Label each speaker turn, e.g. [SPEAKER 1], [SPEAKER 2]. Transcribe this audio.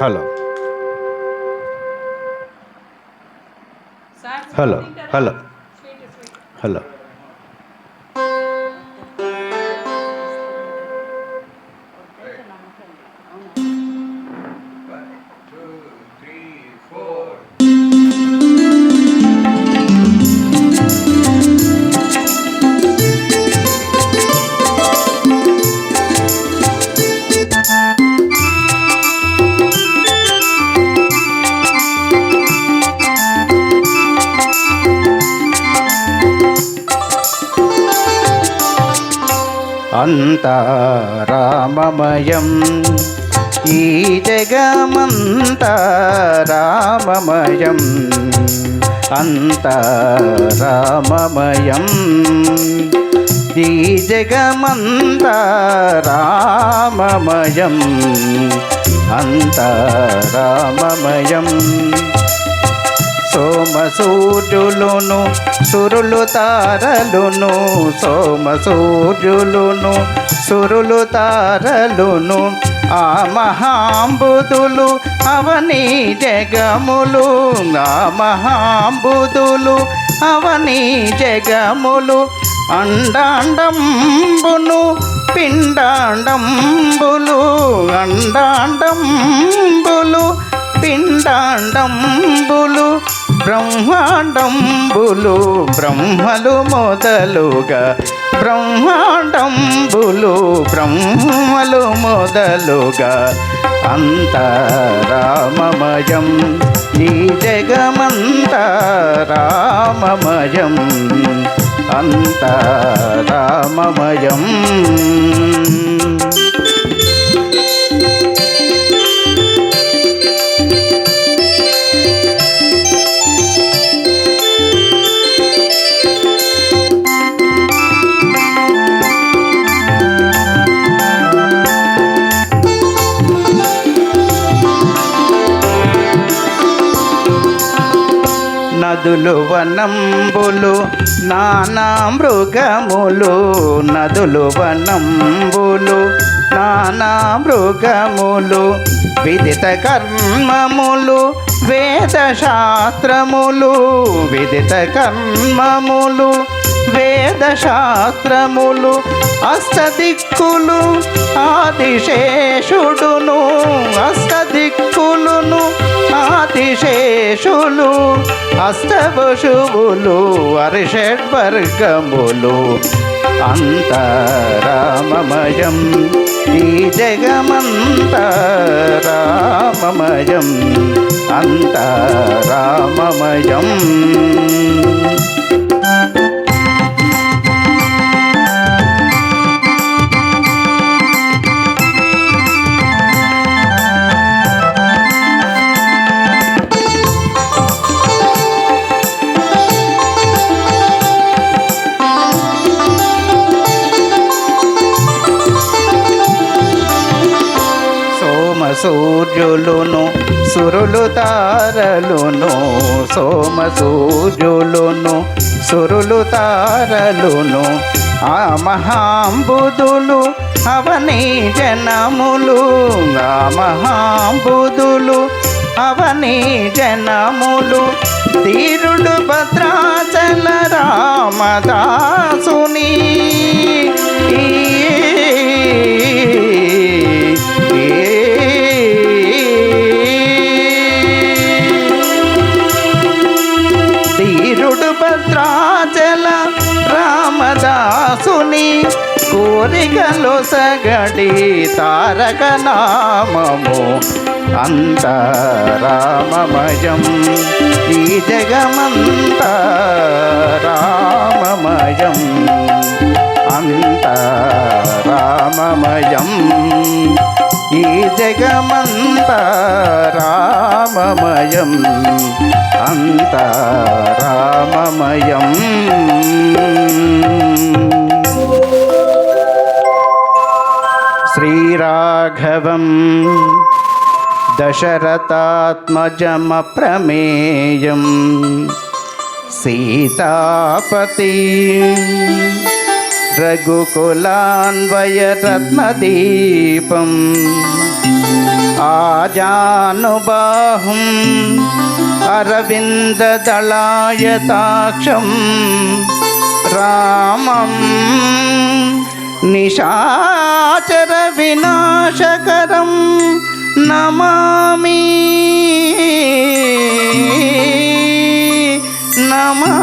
[SPEAKER 1] Hello
[SPEAKER 2] sir
[SPEAKER 1] hello
[SPEAKER 2] తింటారా?
[SPEAKER 1] Hello
[SPEAKER 2] sweet sweet
[SPEAKER 1] hello అంతా రామమయం. ఈ జగమంతా రామమయం. అంతా రామమయం. ఈ జగమంతా రామమయం. అంతా రామమయం. సోమసూర్యులును సురులు తారలును సోమసూర్యులును సురులు తారలును ఆ మహాంబుదులు అవని జగములు ఆ మహాంబుదులు అవని జగములు అండాండంబును పిండాండంబులు అండాండంబులు పిండాండంబులు బ్రహ్మాండంబులు బ్రహ్మలు మొదలుగా. బ్రహ్మాండంబులు బ్రహ్మలు మొదలుగా. అంతరామమయం ఈ జగమంత రామమయం. అంతరామమయం. నదులు వనంబులు నానా మృగములు. నదులు వనంబులు నానా మృగములు. విదిత కర్మములు వేద శాస్త్రములు విదిత కర్మములు వేద శాస్త్రములు అష్టదిక్కులు ఆదిశేషుడును అష్టదిక్కులును శేషులు అష్టపశువులు అరిషడ్వర్గములు అంతరామమయం ఈ జగమంతరామమయం అంతరామమయం. సూర్యులును సురులు తారలును సోమ సూర్యులును సురులు తారలును ఆ మహాంబుధులు అవని జనములు ఆ మహాంబుధులు అవని జనములు తీరుడు భద్రాచల రామదాసుని. రామదాసుని కోరికలు సగడి తారక నామము అంతరామమయం ఈ జగమంత రామమయం అంతరామమయం ఈ జగమంత రామమయం అంత రామమయం శ్రీరాఘవం దశరథాత్మజమప్రమేయం సీతాపతి రఘుకులాన్వయరత్నదీపం ఆజానుబాహుం అరవిందదళాయతాక్షం రామం నిశాచర వినాశకరం నమామి. నమా